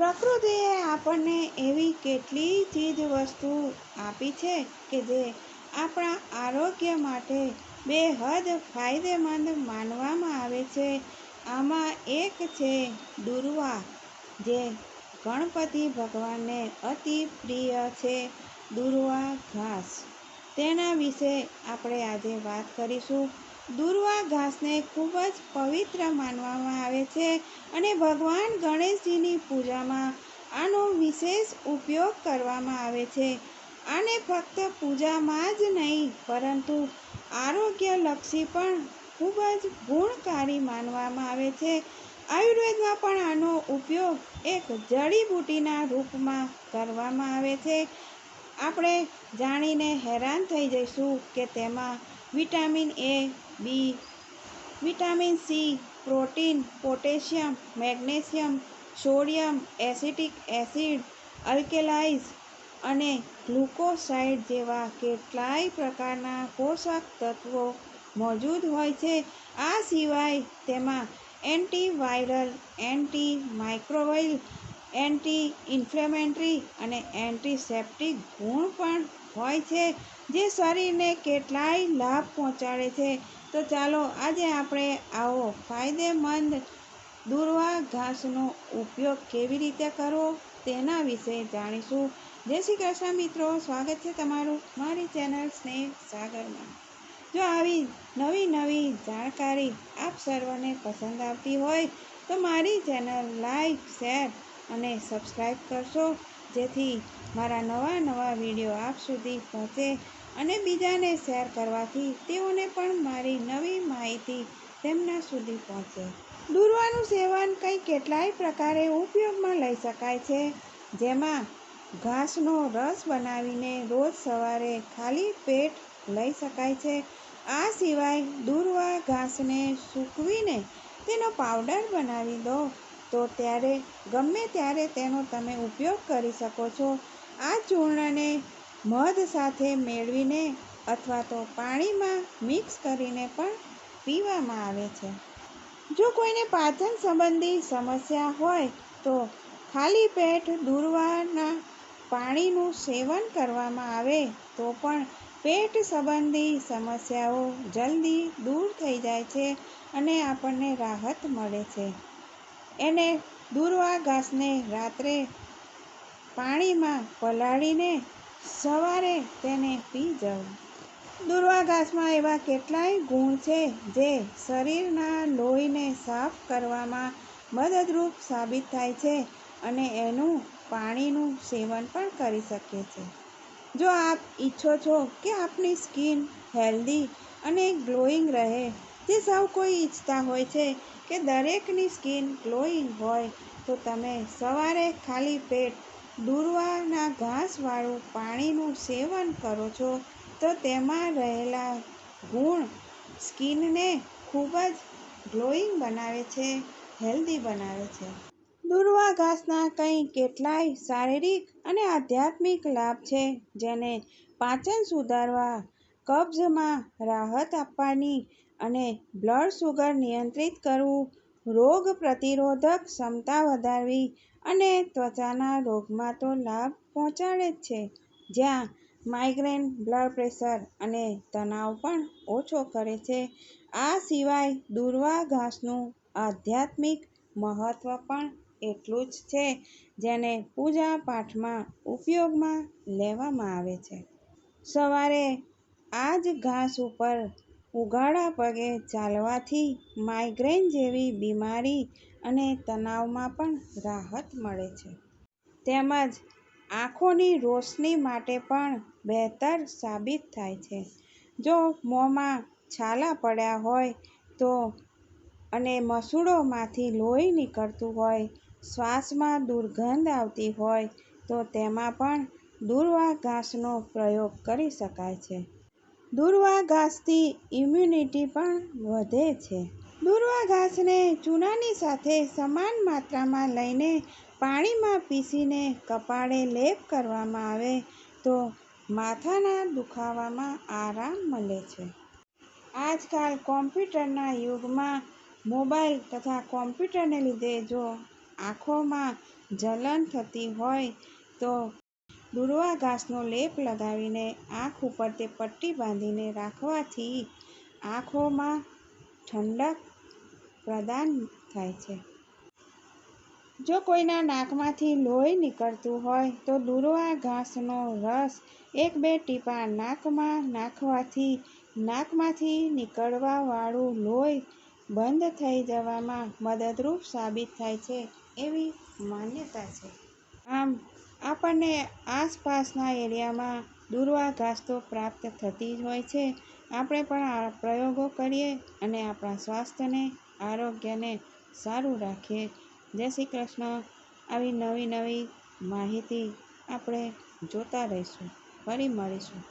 પ્રકૃતિએ આપણને એવી કેટલી ચીજ વસ્તુ આપી છે કે જે આપણા આરોગ્ય માટે બેહદ ફાયદેમંદ માનવામાં આવે છે. આમાં એક છે દુર્વા, જે ગણપતિ ભગવાનને અતિ પ્રિય છે. દુર્વા ઘાસ. તેના વિશે આપણે આજે વાત કરીશું. દુર્વા ઘાસને ખૂબ જ પવિત્ર માનવામાં આવે છે અને ભગવાન ગણેશજીની પૂજામાં આનો વિશેષ ઉપયોગ કરવામાં આવે છે. આને ફક્ત પૂજામાં જ નહીં, પરંતુ આરોગ્યલક્ષી પણ ખૂબ જ ગુણકારી માનવામાં આવે છે. આયુર્વેદમાં પણ આનો ઉપયોગ એક જડીબુટ્ટીના રૂપમાં કરવામાં આવે છે. આપણે જાણીને હેરાન થઈ જઈશું કે તેમાં vitamin A B vitamin C protein potassium magnesium sodium acetic acid alkalize અને ગ્લુકોસાઇડ જેવા કેટલાય પ્રકારના પોષક તત્વો મોજૂદ હોય છે. આ સિવાય તેમાં antiviral anti microbial anti inflammatory અને એન્ટીસેપ્ટિક ગુણ પણ હોય છે, જે શરીરને કેટલાય લાભ પહોંચાડે છે. તો ચાલો, આજે આપણે આવો ફાયદેમંદ દુર્વા ઘાસનો ઉપયોગ કેવી રીતે કરવો તેના વિશે જાણીશું. જય શ્રી કૃષ્ણ મિત્રો, સ્વાગત છે તમારું મારી ચેનલ સ્નેહ સાગરમાં. જો આવી નવી નવી જાણકારી આપ સર્વને પસંદ આવતી હોય, તો મારી ચેનલ લાઈક, શેર અને સબસ્ક્રાઈબ કરશો. જેથી મારા નવા નવા વીડિયો આપ સુધી પહોંચે અને બીજાને શેર કરવાથી તેઓને પણ મારી નવી માહિતી તેમના સુધી પહોંચે. દૂર્વાનું સેવન કંઈ કેટલાય પ્રકારે ઉપયોગમાં લઈ શકાય છે. જેમાં ઘાસનો રસ બનાવીને રોજ સવારે ખાલી પેટ લઈ શકાય છે. આ સિવાય દૂર્વા ઘાસને સૂકવીને તેનો પાવડર બનાવી દો. તો ત્યારે, ગમે ત્યારે તેનો તમે ઉપયોગ કરી શકો છો, આ ચૂર્ણને મધ સાથે મેળવીને અથવા તો પાણીમાં મિક્સ કરીને પણ પીવામાં આવે છે. જો કોઈને પાચન સંબંધી સમસ્યા હોય, તો ખાલી પેટ દૂરવાના પાણીનું સેવન કરવામાં આવે, તો પણ પેટ સંબંધી સમસ્યાઓ જલ્દી દૂર થઈ જાય છે અને આપણને રાહત મળે છે. એને દૂરવા ઘાસને રાત્રે પાણીમાં પલાળીને સવારે તેને પી જવું. દૂરવા ઘાસમાં એવા કેટલાય ગુણ છે જે શરીરના લોહીને સાફ કરવામાં મદદરૂપ સાબિત થાય છે અને એનું પાણીનું સેવન પણ કરી શકીએ છે. જો આપ ઈચ્છો છો કે આપની સ્કિન હેલ્ધી અને ગ્લોઈંગ રહે જે સૌ કોઈ ઈચ્છતા હોય છે કે દરેકની સ્કિન ગ્લોઈંગ હોય, તો તમે સવારે ખાલી પેટ દૂર્વાના ઘાસવાળું પાણીનું સેવન કરો છો, તો તેમાં રહેલા ગુણ સ્કિનને ખૂબ જ ગ્લોઈંગ બનાવે છે, હેલ્ધી બનાવે છે. દૂર્વા ઘાસના કંઈ કેટલાય શારીરિક અને આધ્યાત્મિક લાભ છે, જેને પાચન સુધારવા, કબજમાં રાહત આપવાની અને બ્લડ શુગર નિયંત્રિત કરવું, રોગ પ્રતિરોધક ક્ષમતા વધારવી અને ત્વચાના રોગમાં તો લાભ પહોંચાડે જ છે. જ્યાં માઇગ્રેન બ્લડ પ્રેશર અને તણાવ પણ ઓછો કરે છે, આ સિવાય દૂર્વા ઘાસનું આધ્યાત્મિક મહત્વ પણ એટલું જ છે, જેને પૂજા પાઠમાં ઉપયોગમાં લેવામાં આવે છે. સવારે આ જ ઘાસ ઉપર ઉઘાડા પગે ચાલવાથી માઇગ્રેન જેવી બીમારી અને તણાવમાં પણ રાહત મળે છે. તેમજ આંખોની રોશની માટે પણ બહેતર સાબિત થાય છે. જો મોંમાં છાલા પડ્યા હોય તો અને મસૂડોમાંથી લોહી નીકળતું હોય, શ્વાસમાં દુર્ગંધ આવતી હોય, તો તેમાં પણ દૂર્વા ઘાસનો પ્રયોગ કરી શકાય છે. દૂર્વા ઘાસથી ઇમ્યુનિટી પણ વધે છે. દૂર્વા ઘાસને ચૂનાની સાથે સમાન માત્રામાં લઈને પાણીમાં પીસીને કપાળે લેપ કરવામાં આવે તો માથાના દુખાવામાં આરામ મળે છે. આજકાલ કોમ્પ્યુટરના યુગમાં મોબાઈલ તથા કોમ્પ્યુટરને લીધે જો આંખોમાં જલન થતી હોય તો દુર્વા ઘાસનો લેપ લગાવીને આંખ ઉપર તે પટ્ટી બાંધીને રાખવાથી આંખોમાં ઠંડક પ્રદાન થાય છે. જો કોઈના નાકમાંથી લોહી નીકળતું હોય, તો દુર્વા ઘાસનો રસ એક-બે ટીપા નાકમાં નાખવાથી નાકમાંથી નીકળવાવાળું લોહી બંધ થઈ જવામાં મદદરૂપ સાબિત થાય છે એવી માન્યતા છે. આમ આપણને આસપાસના એરિયામાં દુર્વા ઘાસ તો પ્રાપ્ત થતી જ હોય છે. આપણે પણ આ પ્રયોગો કરીએ અને આપણા સ્વાસ્થ્યને, આરોગ્યને સારું રાખીએ. જય શ્રી કૃષ્ણ. આવી નવી નવી માહિતી આપણે જોતા રહીશું. ફરી મળીશું.